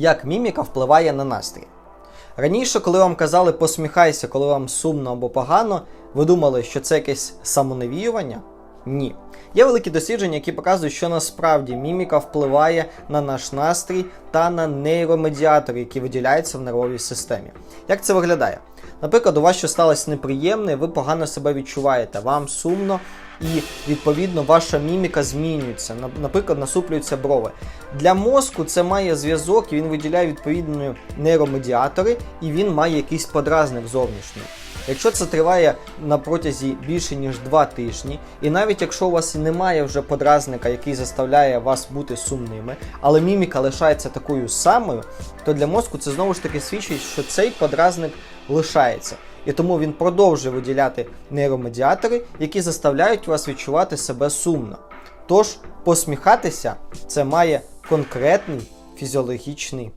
Як міміка впливає на настрій? Раніше, коли вам казали посміхайся, коли вам сумно або погано, ви думали, що це якесь самонавіювання? Ні. Є великі дослідження, які показують, що насправді міміка впливає на наш настрій та на нейромедіатори, які виділяються в нервовій системі. Як це виглядає? Наприклад, у вас щось сталося неприємне, ви погано себе відчуваєте, вам сумно, і відповідно ваша міміка змінюється. Наприклад, насуплюються брови. Для мозку це має зв'язок, і він виділяє відповідні нейромедіатори, і він має якийсь подразник зовнішній. Якщо це триває на протязі більше ніж 2 тижні, і навіть якщо у вас немає вже подразника, який заставляє вас бути сумними, але міміка лишається такою самою, то для мозку це знову ж таки свідчить, що цей подразник лишається. І тому він продовжує виділяти нейромедіатори, які заставляють вас відчувати себе сумно. Тож посміхатися це має конкретний фізіологічний